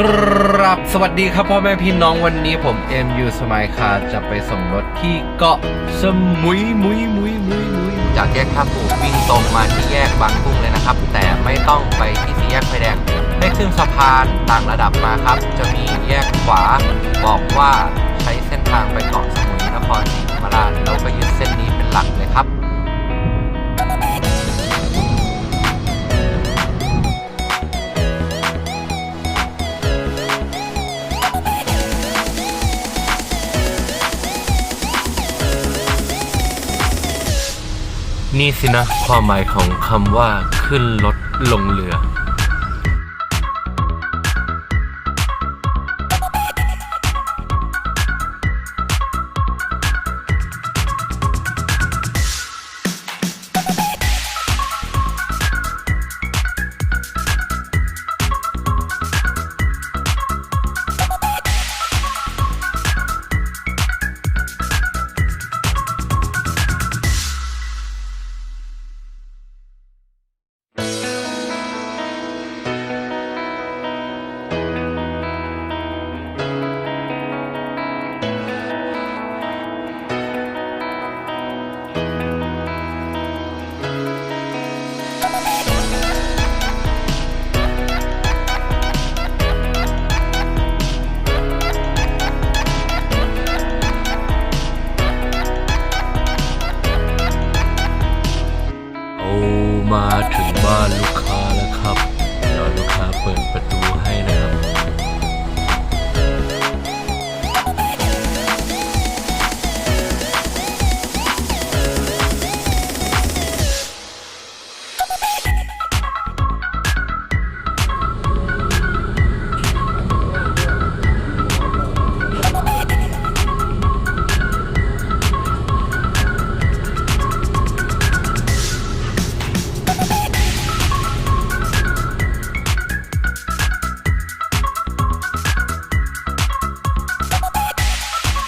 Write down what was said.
กรับสวัสดีครับพ่อแม่พี่น้องวันนี้ผมเอ็มยูสมายคาจะไปส่งรถที่เกาะสมุยมุยมุยมุยมุยจากแยกท่าปูวิ่งตรงมาที่แยกบางกุ้งเลยนะครับ แต่ไม่ต้องไปที่สี่แยกไฟแดงให้ขึ้นสะพานต่างระดับมาครับ จะมีแยกขวาบอกว่าใช้เส้นทางไปเกาะสมุยนครศรีธรรมราชเราก็ยึดเส้นนี้เป็นหลักเลยครับ นี่สินะความหมายของคำว่าขึ้นรถลงเรือ มาถึงบ้านลูกค้า